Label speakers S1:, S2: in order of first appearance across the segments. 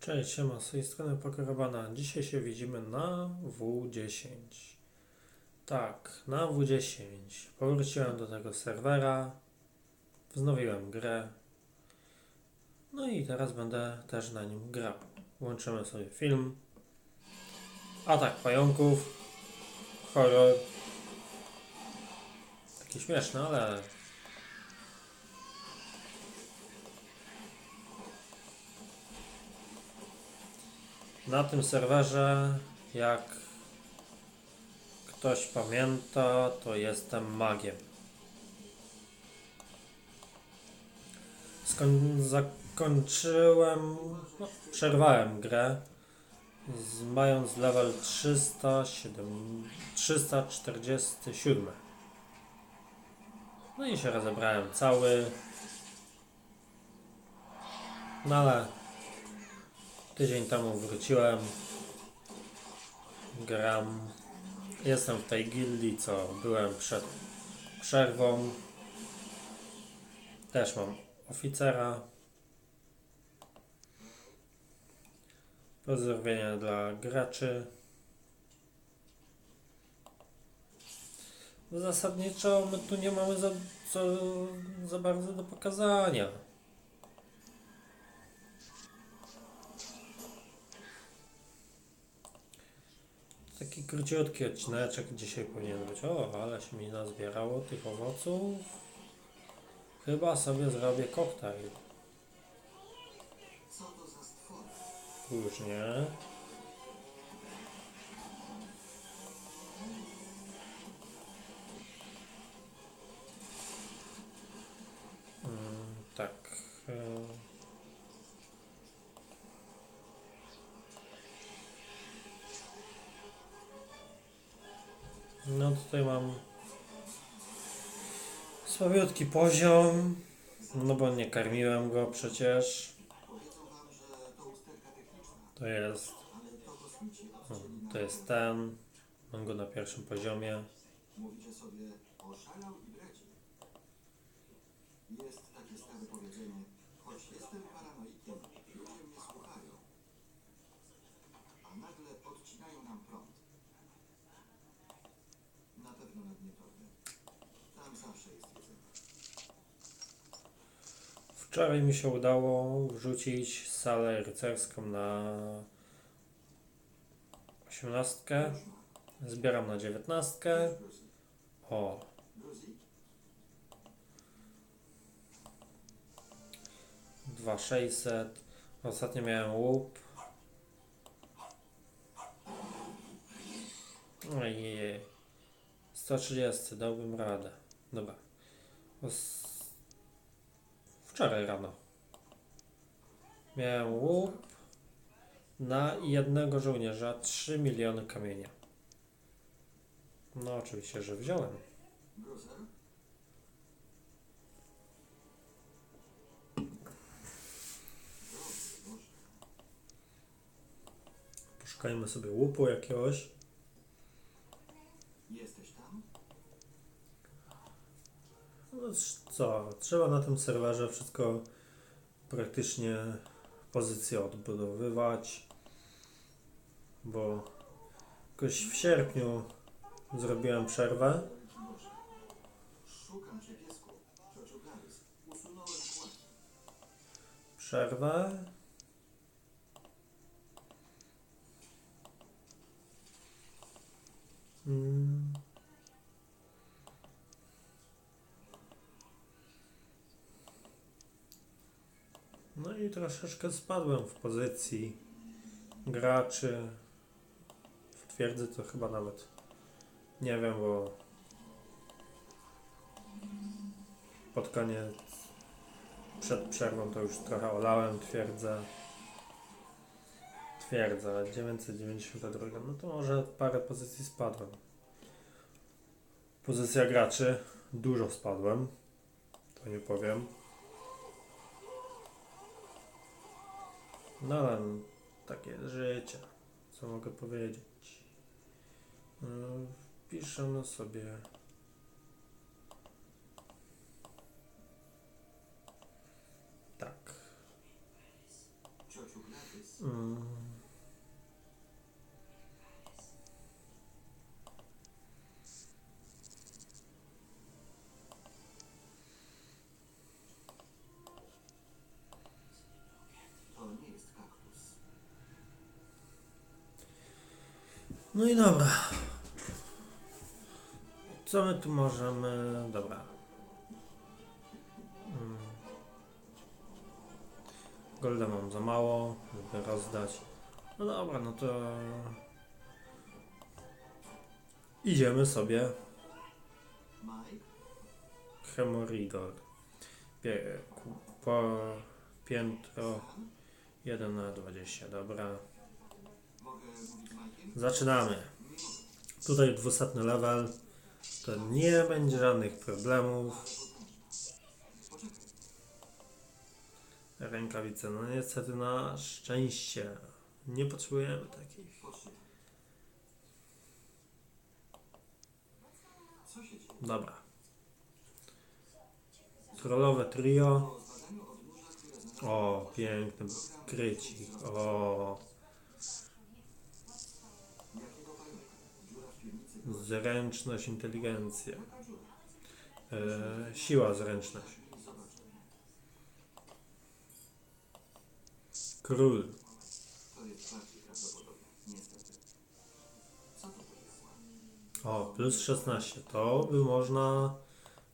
S1: Cześć, siema, z tej strony Pokorowana. Dzisiaj się widzimy na W10. Tak, na W10. Powróciłem do tego serwera, wznowiłem grę. No i teraz będę też na nim grał. Włączymy sobie film. Atak pająków. Horror. Taki śmieszny, ale Na tym serwerze, jak ktoś pamięta, to jestem magiem. Zakończyłem, no, przerwałem grę, z, mając level 307, 347. No i się rozebrałem cały. No ale Tydzień temu wróciłem. Gram. Jestem w tej gildii, co byłem przed przerwą. Też mam oficera. Pozdrowienia dla graczy. Zasadniczo my tu nie mamy za, za, za bardzo do pokazania. Taki króciutki odcineczek dzisiaj powinien być. O, ale się mi nazbierało tych owoców. Chyba sobie zrobię koktajl. Już nie. Tutaj mam słabiutki poziom, no bo nie karmiłem go przecież. To jest, to jest ten, mam go na pierwszym poziomie.
S2: Mówicie sobie oszalał i bredzi. Jest takie stare powiedzenie, choć jestem paranoikiem, ludzie mnie słuchają. A nagle odcinają nam prąd. Na pewno na dnie torby. Tam zawsze jest jedzenie.
S1: Wczoraj mi się udało wrzucić salę rycerską na 18. Zbieram na 19.
S2: Bruzy.
S1: O,
S2: Bruzy?
S1: 2600. Ostatnio miałem łup. Ojej. 130, dałbym radę. Dobra. Os- Wczoraj rano. Miałem łup na jednego żołnierza 3 miliony kamienia. No oczywiście, że wziąłem. Poszukajmy sobie łupu jakiegoś.
S2: Jesteś tam?
S1: No co, trzeba na tym serwerze wszystko praktycznie pozycję odbudowywać, bo jakoś w sierpniu zrobiłem przerwę.
S2: Boże. Szukam
S1: No i troszeczkę spadłem w pozycji graczy. W twierdzy to chyba nawet nie wiem, bo pod koniec przed przerwą to już trochę olałem twierdzę. Twierdza 992, no to może parę pozycji spadłem. Pozycja graczy dużo spadłem. To nie powiem. No ale takie życie. Co mogę powiedzieć? Yy, Piszemy sobie tak. Mm.
S2: To nie jest kaktus.
S1: No i dobra. Co my tu możemy. Dobra. Mm. Golda mam za mało, żeby rozdać. No dobra, no to. Idziemy sobie. Po piętro 1 na 20, dobra. Zaczynamy. Tutaj 200 level. To nie będzie żadnych problemów. Rękawice, no niestety na szczęście. Nie potrzebujemy takich. Dobra. Trollowe trio. O, piękny krycik. O, zręczność, inteligencja. E, siła, zręczność. Król. O, plus 16. To by można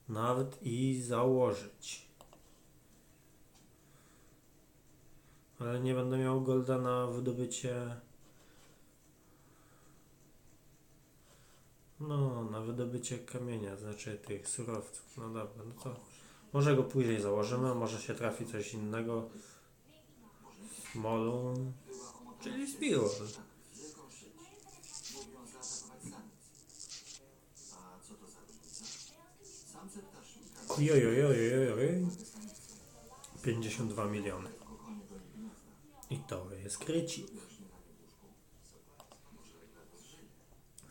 S1: nawet i założyć. Ale nie będę miał golda na wydobycie. No, na wydobycie kamienia, znaczy tych surowców. No dobra, no to może go później założymy, może się trafi coś innego.
S2: Motorze.
S1: czyli Spiral.
S2: Wielką szyć. Mówią zaatakować samiec. A co to za różnica? Samce ptasznika...
S1: Ojojojojojoj. 52 miliony. I to jest krycik.
S2: Widocznie na tym łóżku. Może ledwo żyje.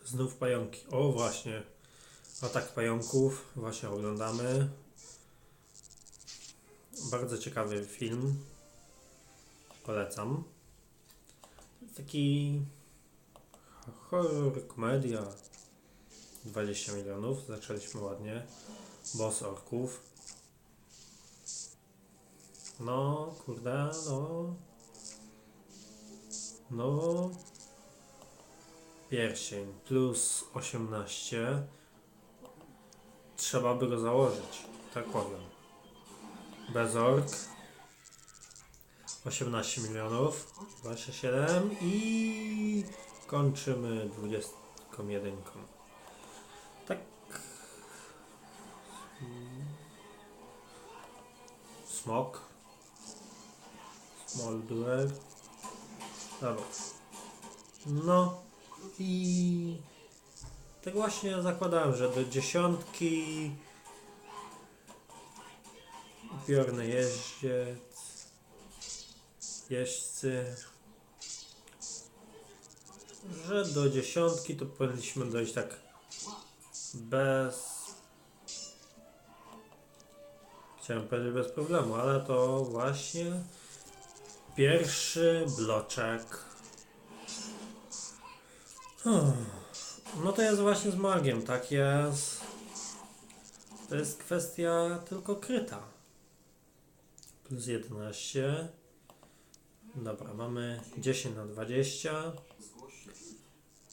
S1: Znów pająki. O, właśnie. Atak pająków. Właśnie oglądamy. Bardzo ciekawy film. Polecam. Taki horror, komedia. 20 milionów. Zaczęliśmy ładnie. Boss orków. No, kurde, no. No, Pierścień plus 18. Trzeba by go założyć, tak powiem. Bez ork. 18 milionów. 27 i kończymy 21. Tak. Smok. Smolduer. Dobra. No. I tak właśnie zakładałem, że do dziesiątki upiorny jeździec, jeźdźcy, że do dziesiątki to powinniśmy dojść tak bez chciałem powiedzieć bez problemu, ale to właśnie pierwszy bloczek. Hmm. No to jest właśnie z magiem, tak jest. To jest kwestia tylko kryta. Plus 11. Dobra, mamy 10 na 20.
S2: Zgłoś się.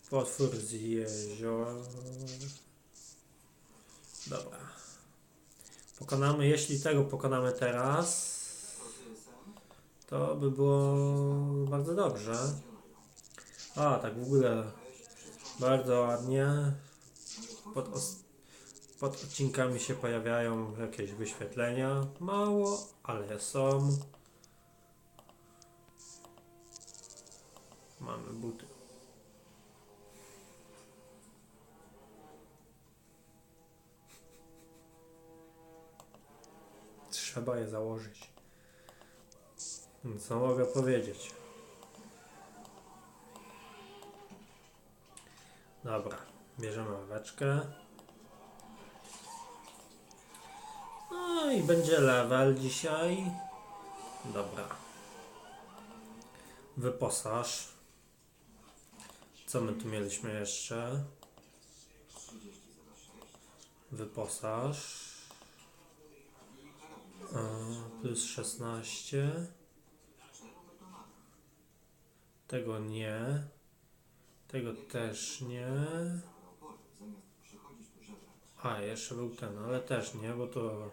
S1: Potwór z jezior. Dobra. Pokonamy, jeśli tego pokonamy teraz,
S2: to
S1: by było bardzo dobrze. A, tak w ogóle bardzo ładnie. Pod, pod odcinkami się pojawiają jakieś wyświetlenia. Mało, ale są. Mamy buty. Trzeba je założyć. Co mogę powiedzieć? Dobra, bierzemy ławeczkę. No i będzie level dzisiaj. Dobra. Wyposaż. Co my tu mieliśmy jeszcze?
S2: 30 06.
S1: Wyposaż. Yy, plus 16.
S2: Czemu my to mamy?
S1: Tego nie. Tego też nie. A, jeszcze był ten, ale też nie, bo to.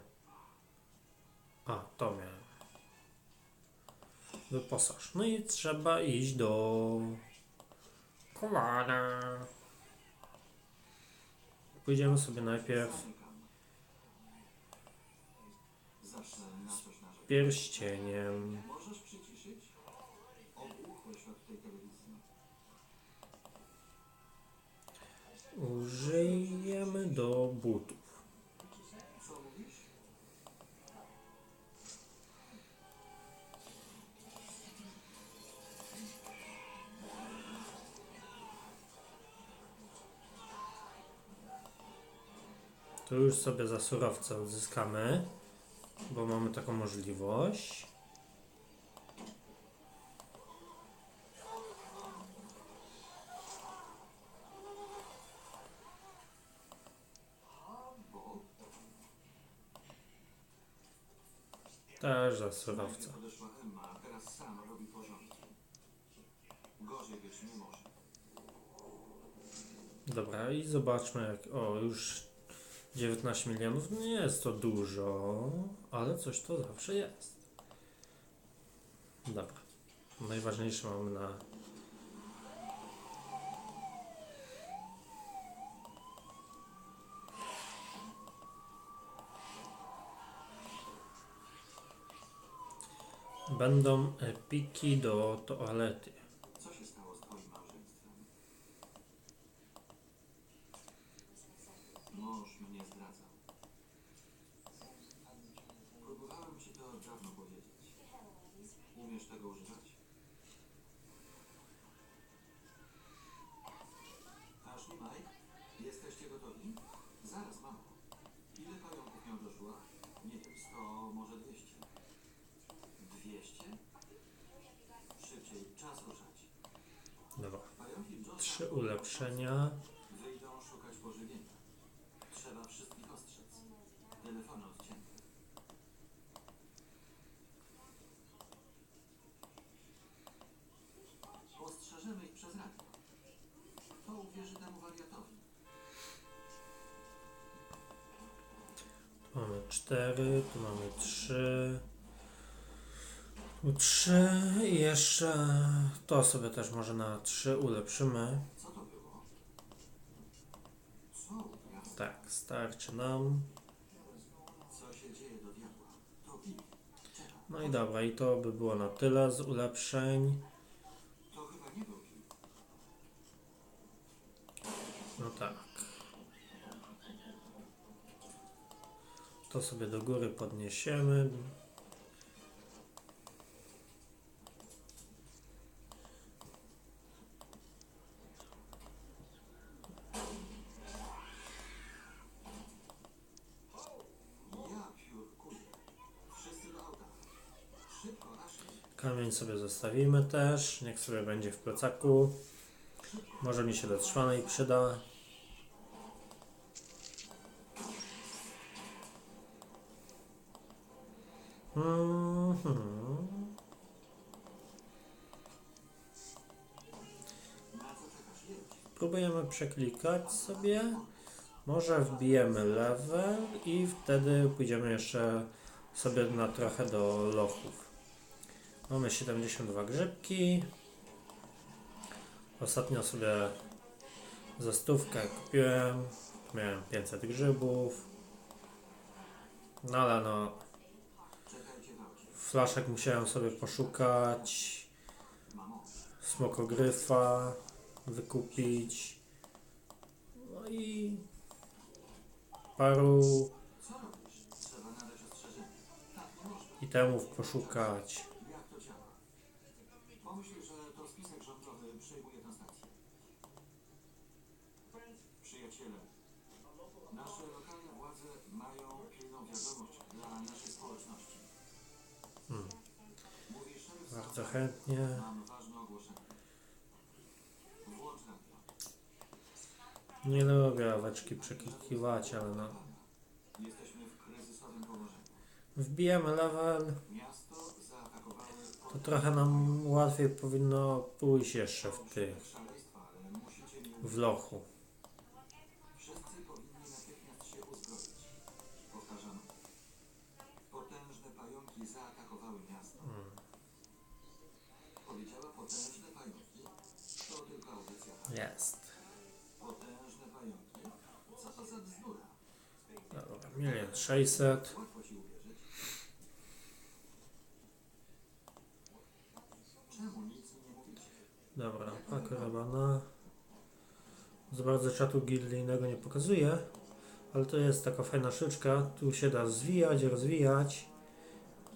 S1: A, to miałem. Wyposaż. No i trzeba iść do. Kowala. Pójdziemy sobie najpierw
S2: narzekam.
S1: pierścieniem. Użyjemy do butów. To już sobie za surowce odzyskamy, bo mamy taką możliwość.
S2: Bo
S1: Też za surowce.
S2: podeszła Emma, a teraz sam robi porządki. Gorzej być może.
S1: Dobra, i zobaczmy jak. O, już 19 milionów. Nie jest to dużo, ale coś to zawsze jest. Dobra. Najważniejsze mamy na. Będą epiki do toalety.
S2: Co się stało z twoim małżeństwem? Mąż mnie zdradzał. Próbowałem ci to dawno powiedzieć. Umiesz tego używać? Ashley, Mike, jesteście gotowi? Zaraz, mamo. Ile pająków miał Joshua? Nie wiem, 100, może 200. 200? Szybciej, czas ruszać.
S1: Dobra.
S2: Pająki Joshua
S1: Trzy ulepszenia.
S2: Wyjdą szukać pożywienia. Trzeba wszystkich ostrzec. Telefony odcięte. Ostrzeżemy ich przez radio. Kto uwierzy temu wariatowi?
S1: Tu mamy cztery, tu mamy trzy. Tu trzy i jeszcze to sobie też może na trzy ulepszymy.
S2: Co to było? Co uprawia?
S1: Tak, starczy nam. No i dobra, i to by było na tyle z ulepszeń.
S2: To chyba nie był Bill.
S1: No tak. To sobie do góry podniesiemy.
S2: Ja piórkuję. Wszyscy do auta. Szybko, Ashley.
S1: Kamień sobie zostawimy też. Niech sobie będzie w plecaku. Może mi się do trwanej przyda.
S2: Czekasz? Jedź.
S1: Próbujemy przeklikać sobie. Może wbijemy level i wtedy pójdziemy jeszcze sobie na trochę do lochów. Mamy 72 grzybki. Ostatnio sobie za stówkę kupiłem. Miałem 500 grzybów. No ale no, flaszek musiałem sobie poszukać. Smokogryfa wykupić. No i paru
S2: co robisz? przejmuje tę stację. Przyjaciele, nasze lokalne władze mają pilną wiadomość dla naszej społeczności.
S1: Hmm.
S2: Mówi szeryf
S1: Bardzo chętnie.
S2: Mam ważne ogłoszenie.
S1: Nie lubię aweczki przekikiwać, ale no.
S2: Jesteśmy w kryzysowym położeniu.
S1: Wbijemy level.
S2: Miasto
S1: to trochę nam łatwiej powinno pójść jeszcze w tych, w lochu.
S2: Wszyscy powinni natychmiast się uzbroić. Powtarzam. Potężne pająki zaatakowały miasto.
S1: Mm,
S2: Powiedziała potężne pająki. To tylko audycja.
S1: Jest.
S2: Potężne pająki? Co to za bzdura?
S1: Dobra, milion sześćset.
S2: Łatwo ci uwierzyć. Czemu nic mi nie mówicie?
S1: Dobra, pakorabana. Za bardzo czatu gildijnego nie pokazuje, ale to jest taka fajna szyczka. Tu się da zwijać, rozwijać.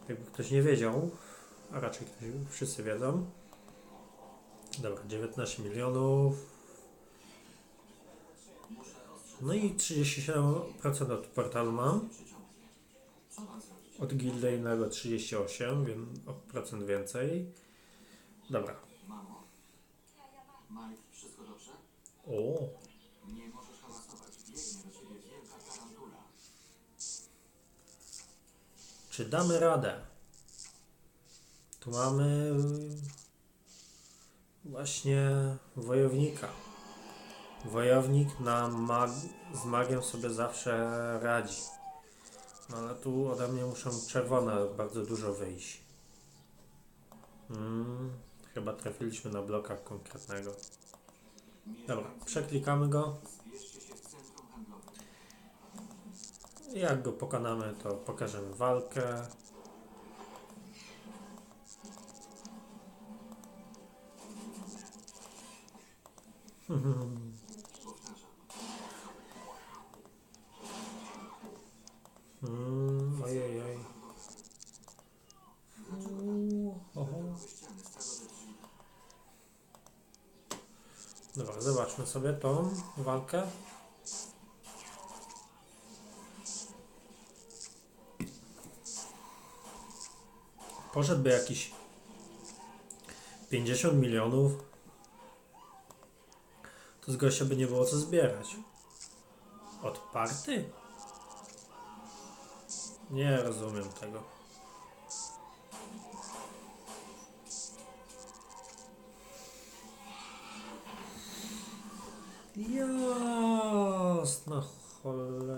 S1: Jakby ktoś nie wiedział, a raczej ktoś, wszyscy wiedzą. Dobra, 19 milionów. No i 37% od portalu mam. Od gildijnego 38, więc o procent więcej. Dobra.
S2: Mike, wszystko dobrze?
S1: O,
S2: Nie możesz hałasować. Biegnie do ciebie wielka tarantula.
S1: Czy damy radę? Tu mamy właśnie wojownika. Wojownik na mag z magiem sobie zawsze radzi. No ale tu ode mnie muszą czerwone bardzo dużo wyjść. Mm, chyba trafiliśmy na bloka konkretnego. Dobra, przeklikamy go. Jak go pokonamy, to pokażemy walkę.
S2: Powtarzam.
S1: Zobaczmy sobie tą walkę. Poszedłby jakiś 50 milionów, to z gościa by nie było co zbierać. Odparty? Nie rozumiem tego. Jasna cholera.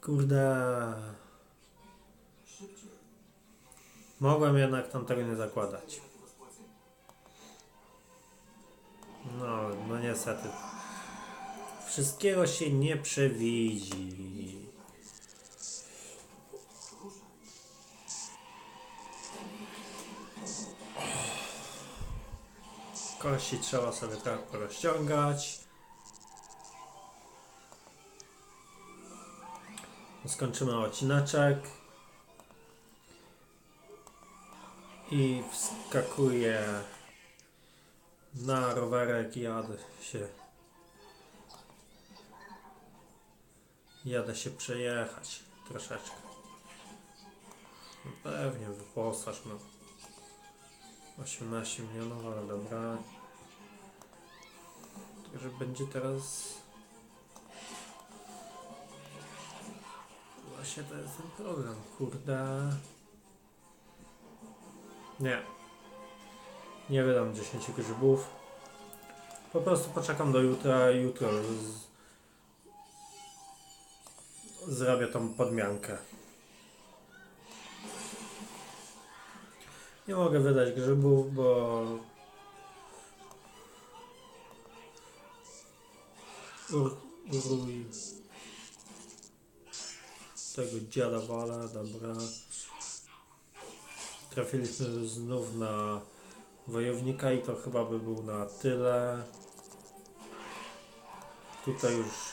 S1: Kurde. Mogłem jednak tam tego nie zakładać. No, no niestety. Wszystkiego się nie przewidzi. Kości trzeba sobie trochę porozciągać. Skończymy odcineczek. I wskakuję na rowerek i jadę się. Jadę się przejechać troszeczkę. No pewnie wyposaż no. 18 milionów, ale dobra. Także będzie teraz. Właśnie to jest ten problem, kurde. Nie. Nie wydam 10 grzybów. Po prostu poczekam do jutra. Jutro z... zrobię tą podmiankę. Nie mogę wydać grzybów, bo Ur, uruj tego dziada wala, dobra. Trafiliśmy znów na wojownika i to chyba by był na tyle. Tutaj już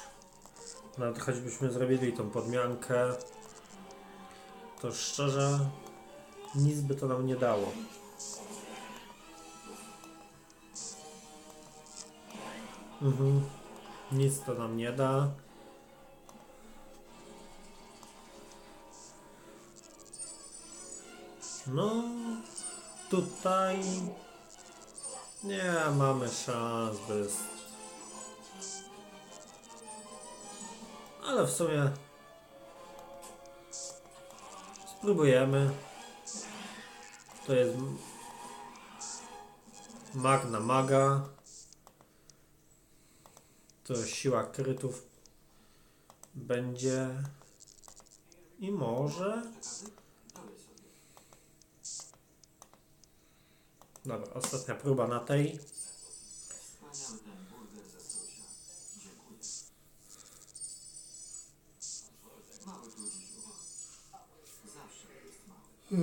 S1: nawet choćbyśmy zrobili tą podmiankę, to szczerze nic by to nam nie dało. Mhm. Nic to nam nie da. No, tutaj nie mamy szans bez Ale w sumie spróbujemy. To jest m- mag na maga. To siła krytów będzie i może. Dobra, ostatnia próba na tej.
S2: Nie.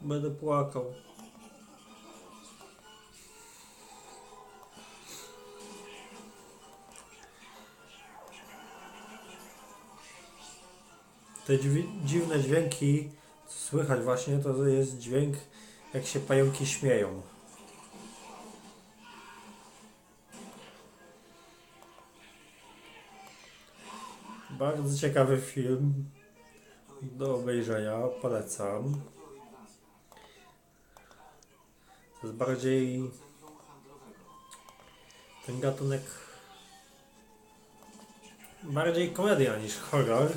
S1: Będę płakał. Te dziwne dźwięki, co słychać właśnie, to jest dźwięk, jak się pająki śmieją. Bardzo ciekawy film. Do obejrzenia, polecam.
S2: To
S1: jest bardziej ten gatunek bardziej komedia niż horror.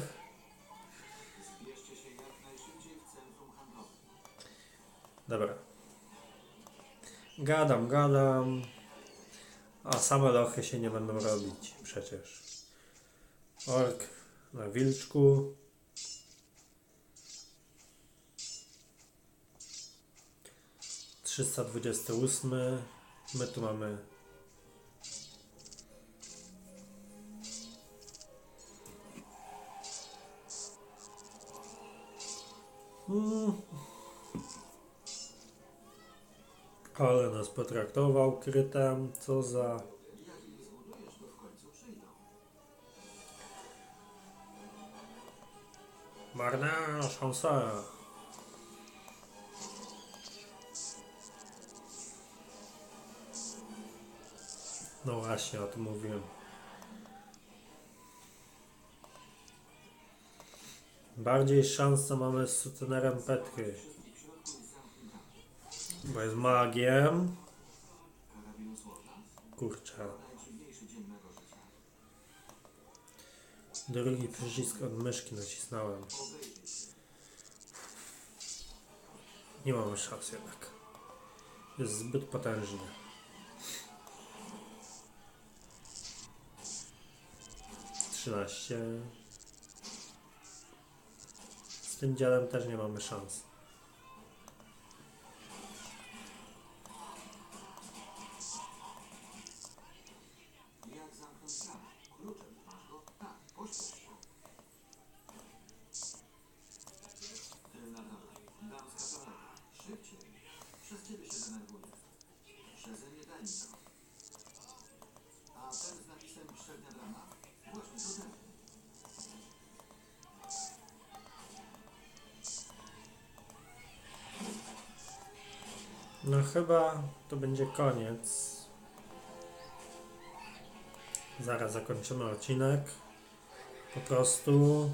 S1: Dobra. Gadam, gadam. A same lochy się nie będą robić przecież. Ork na wilczku. Trzysta dwudziesty ósmy. My tu mamy Mm. Ale nas potraktował krytem, co za... Marna szansa. No właśnie, o tym mówiłem. Bardziej szansa mamy z sutenerem Petry, bo jest magiem. Kurczę. Drugi przycisk od myszki nacisnąłem. Nie mamy szans jednak. Jest zbyt potężny. Trzynaście. Z tym dziadem też nie mamy szans. Chyba to będzie koniec. Zaraz zakończymy odcinek. Po prostu.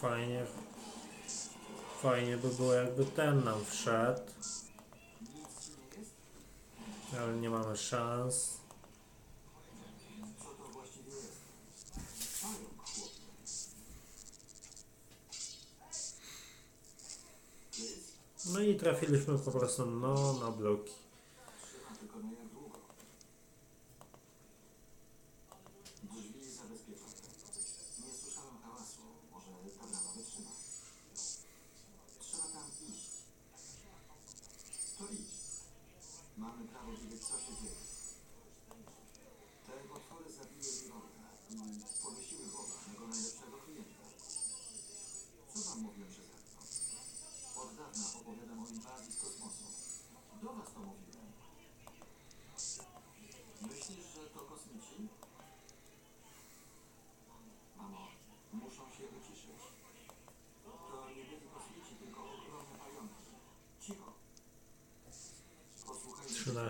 S1: Fajnie. Fajnie by było jakby ten nam wszedł. Ale nie mamy szans. No i trafiliśmy po prostu no na bloki.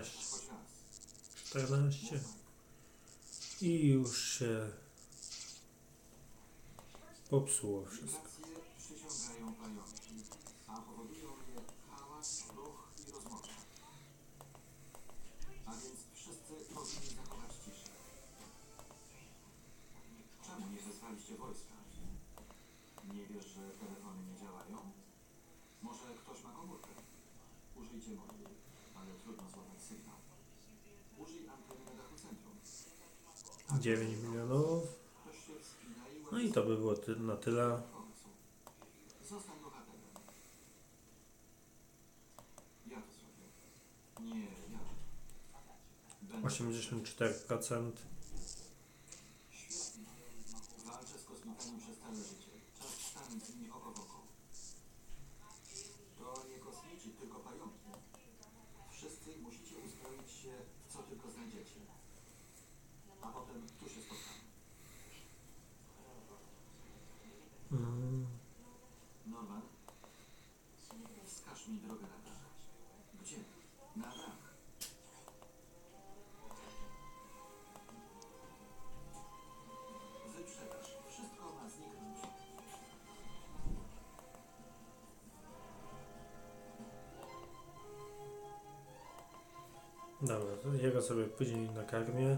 S2: 13,
S1: 14 i już się popsuło wszystko. 9 milionów. No i to by było ty na tyle.
S2: pomysł. Zostań bohaterem.
S1: Dobra, jego sobie później nakarmię.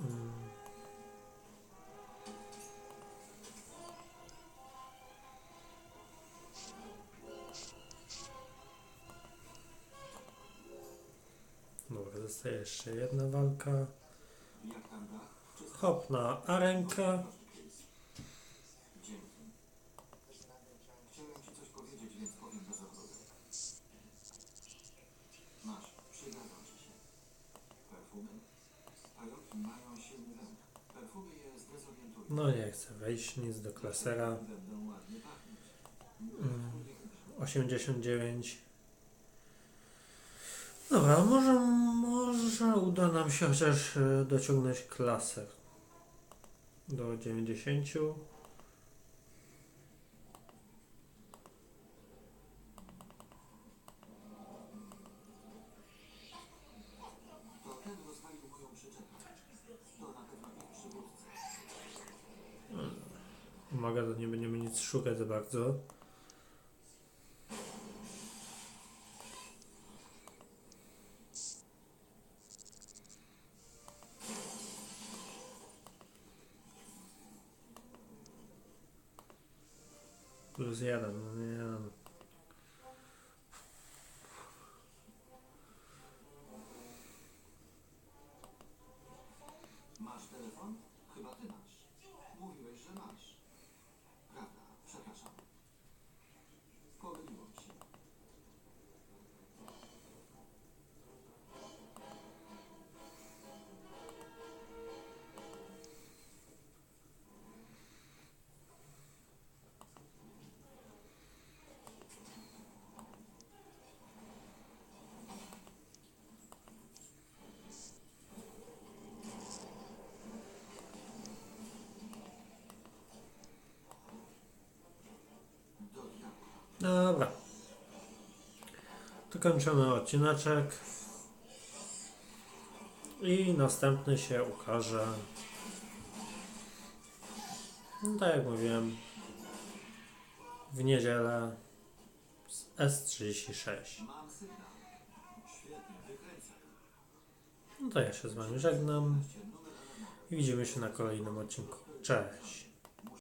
S1: Mm. Dobra, zostaje jeszcze jedna walka. Hop na arenkę.
S2: Dzięki. Chciałem ci coś powiedzieć, więc powiem bez obrody. Masz, przydadzą ci się. Perfumy? Pająki mają silny węch. Perfumy je zdezorientują.
S1: No nie chcę wejść
S2: ładnie pachnieć.
S1: Mm. 89. Dobra, może, może uda nam się chociaż e, dociągnąć klaser do 90.
S2: To ten rozwalił moją przyczepę. To na pewno ich przywódca.
S1: Uwaga, to nie będziemy nic szukać za bardzo. Jeden, no nie wiem. Kończymy odcineczek. I następny się ukaże. No, tak jak mówiłem. W niedzielę z S36.
S2: Mam sygnał. Świetnie, wykręcaj.
S1: No to ja się z Wami żegnam i widzimy się na kolejnym odcinku. Cześć.